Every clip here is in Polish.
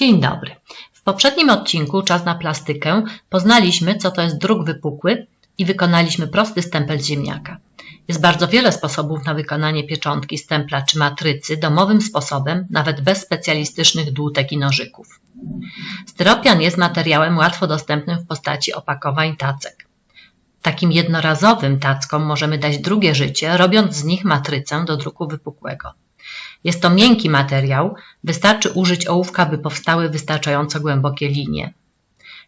Dzień dobry. W poprzednim odcinku Czas na plastykę poznaliśmy, co to jest druk wypukły i wykonaliśmy prosty stempel ziemniaka. Jest bardzo wiele sposobów na wykonanie pieczątki, stempla czy matrycy domowym sposobem, nawet bez specjalistycznych dłutek i nożyków. Styropian jest materiałem łatwo dostępnym w postaci opakowań tacek. Takim jednorazowym tackom możemy dać drugie życie, robiąc z nich matrycę do druku wypukłego. Jest to miękki materiał, wystarczy użyć ołówka, by powstały wystarczająco głębokie linie.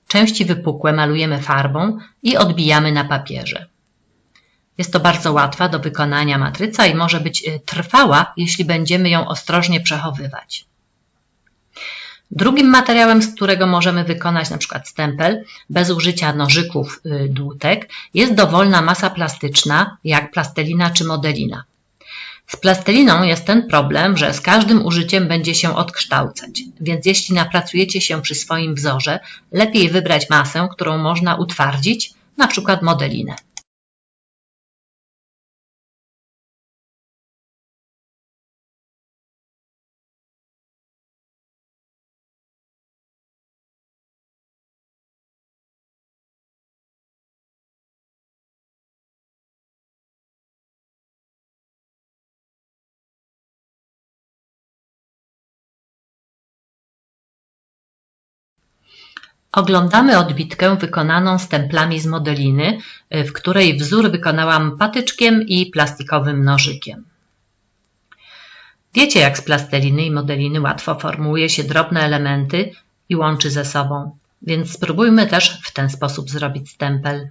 Części wypukłe malujemy farbą i odbijamy na papierze. Jest to bardzo łatwa do wykonania matryca i może być y, trwała, jeśli będziemy ją ostrożnie przechowywać. Drugim materiałem, z którego możemy wykonać np. stempel bez użycia nożyków y, dłutek jest dowolna masa plastyczna, jak plastelina czy modelina. Z plasteliną jest ten problem, że z każdym użyciem będzie się odkształcać, więc jeśli napracujecie się przy swoim wzorze, lepiej wybrać masę, którą można utwardzić, np. modelinę. Oglądamy odbitkę wykonaną stemplami z modeliny, y, w której wzór wykonałam patyczkiem i plastikowym nożykiem. Wiecie, jak z plasteliny i modeliny łatwo formułuje się drobne elementy i łączy ze sobą, więc spróbujmy też w ten sposób zrobić stempel.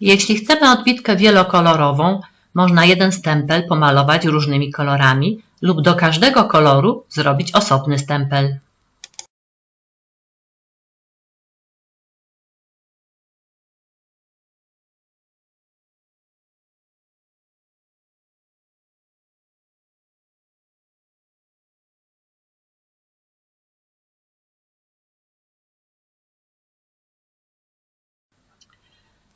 Jeśli chcemy odbitkę wielokolorową, można jeden stempel pomalować różnymi kolorami lub do każdego koloru zrobić osobny stempel.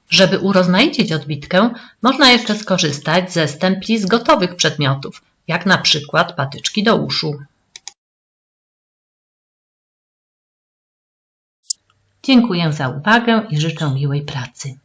Żeby urozmaicić odbitkę, można jeszcze skorzystać ze stempli z gotowych przedmiotów, jak na przykład patyczki do uszu. Dziękuję za uwagę i życzę miłej pracy.